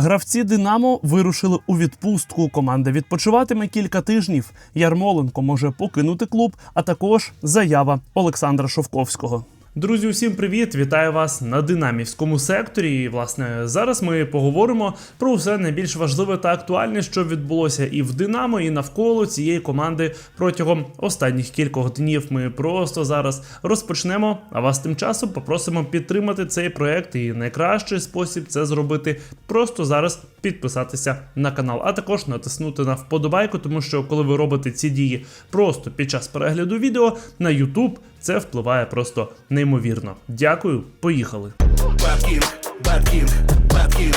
Гравці Динамо вирушили у відпустку. Команда відпочиватиме кілька тижнів. Ярмоленко може покинути клуб, а також заява Олександра Шовковського. Друзі, усім привіт! Вітаю вас на динамівському секторі. І власне зараз ми поговоримо про все найбільш важливе та актуальне, що відбулося і в Динамо, і навколо цієї команди протягом останніх кількох днів. Ми просто зараз розпочнемо. А вас тим часом попросимо підтримати цей проект. І найкращий спосіб це зробити просто зараз підписатися на канал, а також натиснути на вподобайку, тому що коли ви робите ці дії просто під час перегляду відео на YouTube, це впливає просто неймовірно. Дякую, поїхали. Bad King, Bad King, Bad King,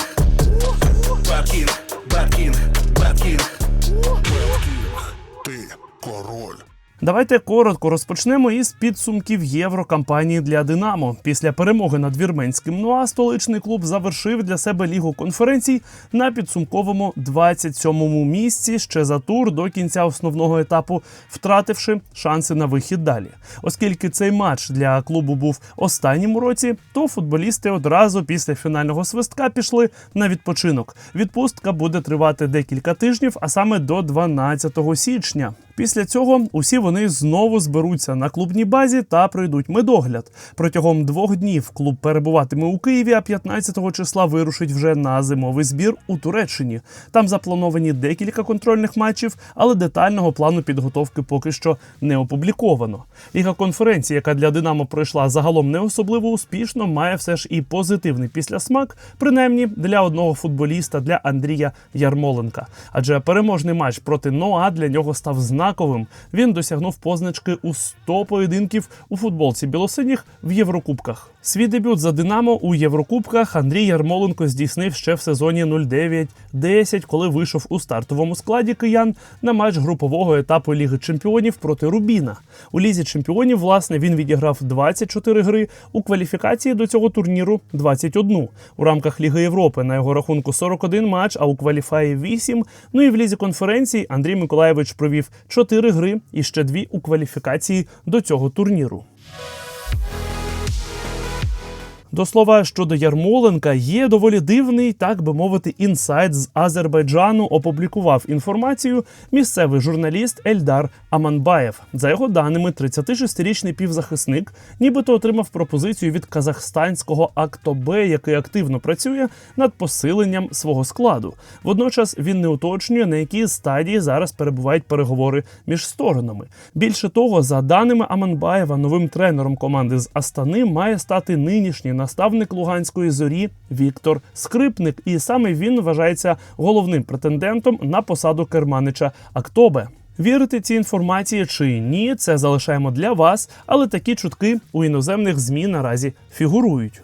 Давайте коротко розпочнемо із підсумків Єврокампанії для Динамо. Після перемоги над вірменським Нуа столичний клуб завершив для себе лігу конференцій на підсумковому 27-му місці ще за тур до кінця основного етапу, втративши шанси на вихід далі. Оскільки цей матч для клубу був останнім у році, то футболісти одразу після фінального свистка пішли на відпочинок. Відпустка буде тривати декілька тижнів, а саме до 12 січня. Після цього усі вони знову зберуться на клубній базі та пройдуть медогляд. Протягом двох днів клуб перебуватиме у Києві, а 15-го числа вирушить вже на зимовий збір у Туреччині. Там заплановані декілька контрольних матчів, але детального плану підготовки поки що не опубліковано. Ліга конференції, яка для Динамо пройшла загалом не особливо успішно, має все ж і позитивний післясмак, принаймні для одного футболіста для Андрія Ярмоленка. Адже переможний матч проти Ноа для нього став знаковим. Він досягнув позначки у 100 поєдинків у футболці білосиніх в Єврокубках. Свій дебют за Динамо у Єврокубках Андрій Ярмоленко здійснив ще в сезоні 09-10, коли вийшов у стартовому складі киян на матч групового етапу Ліги Чемпіонів проти Рубіна. У лізі чемпіонів, власне, він відіграв 24 гри у кваліфікації до цього турніру 21. У рамках Ліги Європи на його рахунку 41 матч, а у кваліфаї 8. Ну і в лізі конференції Андрій Миколаєвич провів 4 гри і ще дві у кваліфікації до цього турніру. До слова щодо Ярмоленка, є доволі дивний, так би мовити, інсайт з Азербайджану опублікував інформацію місцевий журналіст Ельдар Аманбаєв. За його даними, 36-річний півзахисник нібито отримав пропозицію від казахстанського Актобе, який активно працює над посиленням свого складу. Водночас він не уточнює, на якій стадії зараз перебувають переговори між сторонами. Більше того, за даними Аманбаєва, новим тренером команди з Астани має стати нинішній наставник Луганської зорі Віктор Скрипник, і саме він вважається головним претендентом на посаду керманича Актобе. Вірити цій інформації чи ні, це залишаємо для вас, але такі чутки у іноземних змі наразі фігурують.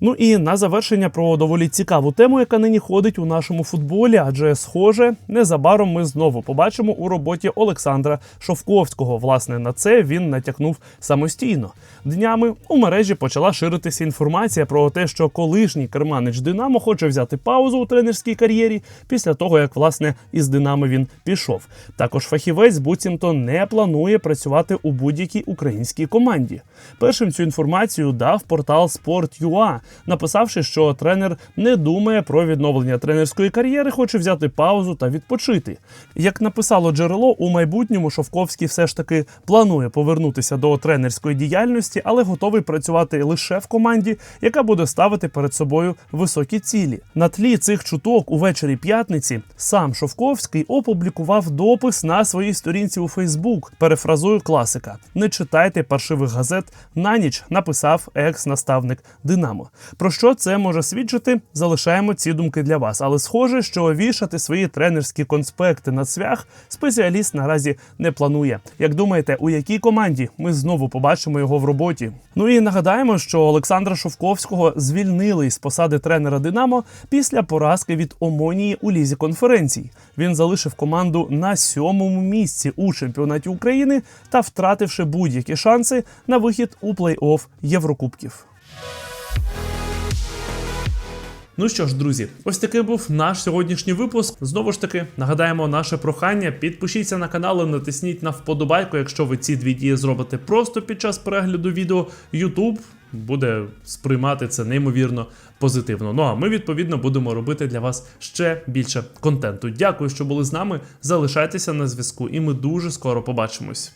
Ну і на завершення про доволі цікаву тему, яка нині ходить у нашому футболі, адже схоже, незабаром ми знову побачимо у роботі Олександра Шовковського. Власне, на це він натякнув самостійно. Днями у мережі почала ширитися інформація про те, що колишній керманич Динамо хоче взяти паузу у тренерській кар'єрі після того, як власне із Динамо він пішов. Також фахівець буцімто не планує працювати у будь-якій українській команді. Першим цю інформацію дав портал Sport.ua, написавши, що тренер не думає про відновлення тренерської кар'єри, хоче взяти паузу та відпочити. Як написало джерело, у майбутньому Шовковський все ж таки планує повернутися до тренерської діяльності, але готовий працювати лише в команді, яка буде ставити перед собою високі цілі. На тлі цих чуток увечері п'ятниці сам Шовковський опублікував допис на своїй сторінці у Фейсбук. Перефразую класика: не читайте паршивих газет на ніч, написав екс-наставник Динамо. Про що це може свідчити? Залишаємо ці думки для вас. Але схоже, що вішати свої тренерські конспекти на цвях спеціаліст наразі не планує. Як думаєте, у якій команді ми знову побачимо його в роботі? Ну і нагадаємо, що Олександра Шовковського звільнили із посади тренера Динамо після поразки від Омонії у лізі конференцій. Він залишив команду на сьомому місці у чемпіонаті України та втративши будь-які шанси на вихід у плей-офф Єврокубків. Ну що ж, друзі, ось такий був наш сьогоднішній випуск. Знову ж таки, нагадаємо наше прохання. Підпишіться на канал, і натисніть на вподобайку, якщо ви ці дві дії зробите просто під час перегляду відео. YouTube буде сприймати це неймовірно позитивно. Ну а ми відповідно будемо робити для вас ще більше контенту. Дякую, що були з нами. Залишайтеся на зв'язку, і ми дуже скоро побачимось.